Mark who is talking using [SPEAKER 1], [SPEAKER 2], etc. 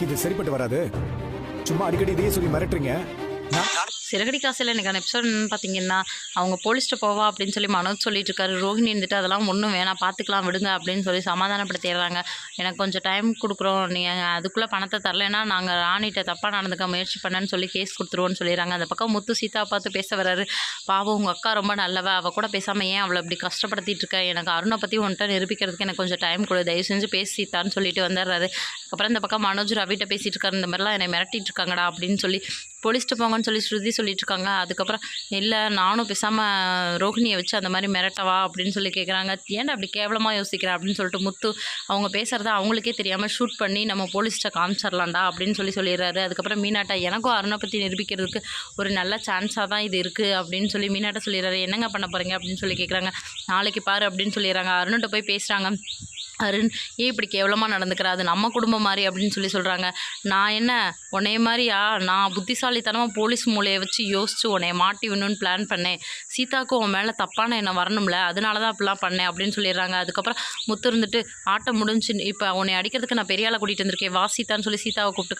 [SPEAKER 1] இது சரிப்பட்டு வராது. சும்மா அடிக்கடி இதையே சொல்லி மிரட்டுறீங்க. நான்
[SPEAKER 2] சிறகடி காசில் எனக்கான எபிசோட் என்னன்னு பார்த்தீங்கன்னா அவங்க போலீஸ்ட்டு போவா அப்படின்னு சொல்லி மனோஜ் சொல்லிட்டு இருக்காரு ரோஹிணி இருந்துட்டு அதெல்லாம் ஒன்றும் வேணாம் பார்த்துக்கலாம் விடுங்க அப்படின்னு சொல்லி சமாதானப்படுத்திடுறாங்க. எனக்கு கொஞ்சம் டைம் கொடுக்குறோம். நீங்கள் அதுக்குள்ளே பணத்தை தரலைன்னா நாங்கள் ராணிகிட்ட தப்பாக நடந்துக்க முயற்சி பண்ணேன்னு சொல்லி கேஸ் கொடுத்துருவோன்னு சொல்லிடுறாங்க. அந்த பக்கம் முத்து சீதா பார்த்து பேச வராரு பாவம் உங்கள் அக்கா ரொம்ப நல்லவ. அவள் கூட பேசாமல் ஏன் அவளை இப்படி கஷ்டப்படுத்திட்டு இருக்க? எனக்கு அருணை பற்றி உன்கிட்ட நிரூபிக்கிறதுக்கு எனக்கு கொஞ்சம் டைம் கொடு. தயவு செஞ்சு பேசி சீதான்னு சொல்லிட்டு வந்துடுறாரு. அப்புறம் இந்த பக்கம் மனோஜ் ரவிட்ட பேசிகிட்டு இருக்காரு. இந்த மாதிரிலாம் என்னை மிரட்டிட்டு இருக்காங்கடா அப்படின்னு சொல்லி போலீஸ்ட்டு போங்கன்னு சொல்லி ஸ்ருதி சொல்லிட்டு இருக்காங்க அதுக்கப்புறம் இல்லை நானும் பேசாமல் ரோஹிணியை வச்சு அந்த மாதிரி மிரட்டவா அப்படின்னு சொல்லி கேட்குறாங்க ஏன்டா அப்படி கேவலமாக யோசிக்கிறேன் அப்படின்னு சொல்லிட்டு முத்து அவங்க பேசுகிறத அவங்களுக்கே தெரியாமல் ஷூட் பண்ணி நம்ம போலீஸ்கிட்ட காமிச்சிடலாம்டா அப்படின்னு சொல்லி சொல்லிடுறாரு. அதுக்கப்புறம் மீனாட்டா எனக்கும் அருணை பற்றி நிரூபிக்கிறதுக்கு ஒரு நல்ல சான்ஸாக தான் இது இருக்குது அப்படின்னு சொல்லி மீனாட்டை சொல்லிடுறாரு. என்னங்க பண்ண போகிறீங்க அப்படின்னு சொல்லி கேட்குறாங்க நாளைக்கு பாரு அப்படின்னு சொல்லிடுறாங்க. அருண்கிட்ட போய் பேசுகிறாங்க அருண் ஏன் இப்படி கேவலமாக நடந்துக்கிற? அது நம்ம குடும்பம் மாதிரி அப்படின்னு சொல்லி சொல்கிறாங்க நான் என்ன உன்னைய மாதிரியா? நான் புத்திசாலித்தனமாக போலீஸ் மூலையை வச்சு யோசிச்சு உன்னைய மாட்டி விடணும்னு பிளான் பண்ணேன். சீதாக்கு உன் மேலே தப்பான என்ன வரணும்ல அதனால தான் அப்படிலாம் பண்ணேன் அப்படின்னு சொல்லிடுறாங்க. அதுக்கப்புறம் முத்து இருந்துட்டு ஆட்டம் முடிஞ்சு இப்போ உன்னை அடிக்கிறதுக்கு நான் பெரிய ஆளை கூட்டிகிட்டு வந்திருக்கேன். வா சீதான்னு சொல்லி சீதாவை கூப்பிட்டு